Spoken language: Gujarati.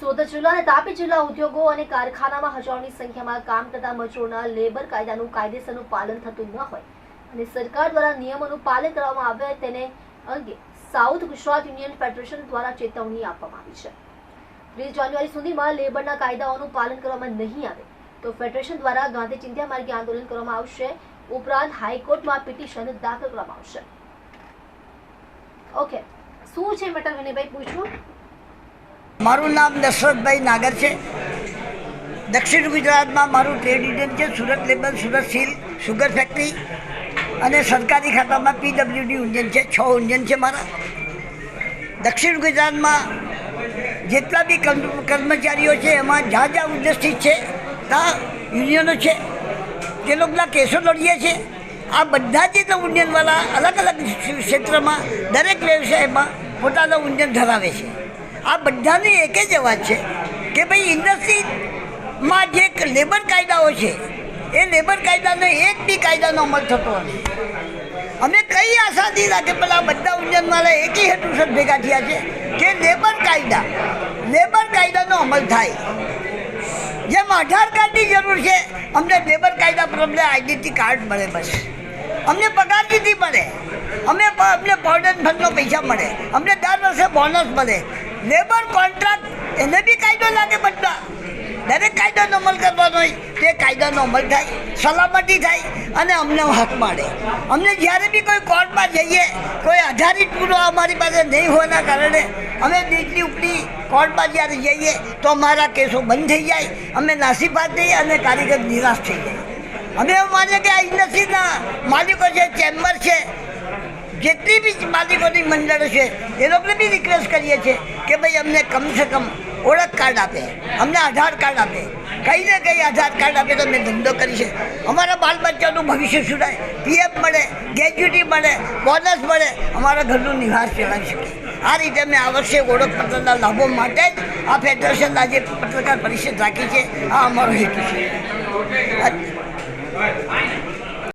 સુરત જિલ્લા અને તાપી જિલ્લા ઉદ્યોગો અને કારખાનામાં હજારોની સંખ્યામાં કામ કરતા મજૂરોના લેબર કાયદાનું કાયદેસરનું પાલન થતું ન હોય અને સરકાર દ્વારા નિયમોનું પાલન કરવામાં આવે તેને અંગે સાઉથ ગુજરાત યુનિયન ફેડરેશન દ્વારા ચેતવણી આપવામાં આવી છે. ત્રીસ જાન્યુઆરી સુધીમાં લેબરના કાયદાઓનું પાલન કરવામાં નહીં આવે તો ફેડરેશન દ્વારા ગાંધી ચિંધ્યા માર્ગે આંદોલન કરવામાં આવશે, ઉપરાંત હાઈકોર્ટમાં પિટિશન દાખલ કરવામાં આવશે. ઓકે, શું છે મેટર વિનયભાઈ, પૂછવું? મારું નામ દશરથભાઈ નાગર છે. દક્ષિણ ગુજરાતમાં મારું ટ્રેડ યુનિયન છે, Surat labour Surat steel sugar factory અને સરકારી ખાતામાં પીડબ્લ્યુડી યુનિયન છે, છ યુનિયન છે મારા. દક્ષિણ ગુજરાતમાં જેટલા બી કર્મચારીઓ છે, એમાં જ્યાં જ્યાં ઉદ્દેશિત છે, ત્યાં યુનિયનો છે. જે લોકોના કેસો લડીએ છે, આ બધા જ યુનિયનવાળા અલગ અલગ ક્ષેત્રમાં દરેક વ્યવસાયમાં પોતાનો યુનિયન ધરાવે છે. આ બધાની એક જ અવાજ છે કે ભાઈ ઇન્ડસ્ટ્રીમાં જે લેબર કાયદાઓ છે, એ લેબર કાયદાનો એક બી કાયદાનો અમલ થતો નથી. અમે કઈ આશાથી રાખે પેલા બધા યુનિયનવાળા એકી હેતુસર ભેગા થયા છે કે લેબર કાયદા, લેબર કાયદાનો અમલ થાય. જેમ આધાર કાર્ડની જરૂર છે, અમને લેબર કાયદા પ્રમાણે આઈડેન્ટિટી કાર્ડ મળે બસ. અમને પગાર નીતિ મળે. અમે અમને પ્રોવિડન્ટ ફંડનો પૈસા મળે. અમને દર વર્ષે બોનસ મળે. લેબર કોન્ટ્રાક્ટ એને બી કાયદો લાગે બધા. દરેક કાયદાનો અમલ કરવાનો હોય, તે કાયદાનો અમલ થાય, સલામતી થાય અને અમને હક મળે અમને જ્યારે બી કોઈ કોર્ટમાં જઈએ, કોઈ આધારિત પૂરો અમારી પાસે નહીં હોવાના કારણે અમે નીચલી ઉપરી કોર્ટમાં જ્યારે જઈએ, તો અમારા કેસો બંધ થઈ જાય, અમે નાસીફાત થઈએ અને કારીગર નિરાશ થઈ જાય. અમે એવું માનીએ કે આ ઇન્ડસ્ટ્રીના માલિકો છે, ચેમ્બર છે જેટલી બી માલિકોની મંડળો છે, એ લોકોને બી રિક્વેસ્ટ કરીએ છીએ કે ભાઈ અમને કમસે કમ ઓળખ કાર્ડ આપે, અમને આધાર કાર્ડ આપે. કંઈ ને કંઈ આધાર કાર્ડ આપે તો અમે ધંધો કરી છે. અમારા બાલ બચ્ચાનું ભવિષ્ય સુધાય પીએફ મળે ગ્રેજ્યુટી મળે બોનસ મળે, અમારા ઘરનું નિવાસ ચલાવી શકે. આ રીતે મેં આ વર્ષે ઓળખપત્રના લાભો માટે જ આ ફેડરેશન આજે પત્રકાર પરિષદ રાખી છે. આ અમારો હેતુ છે.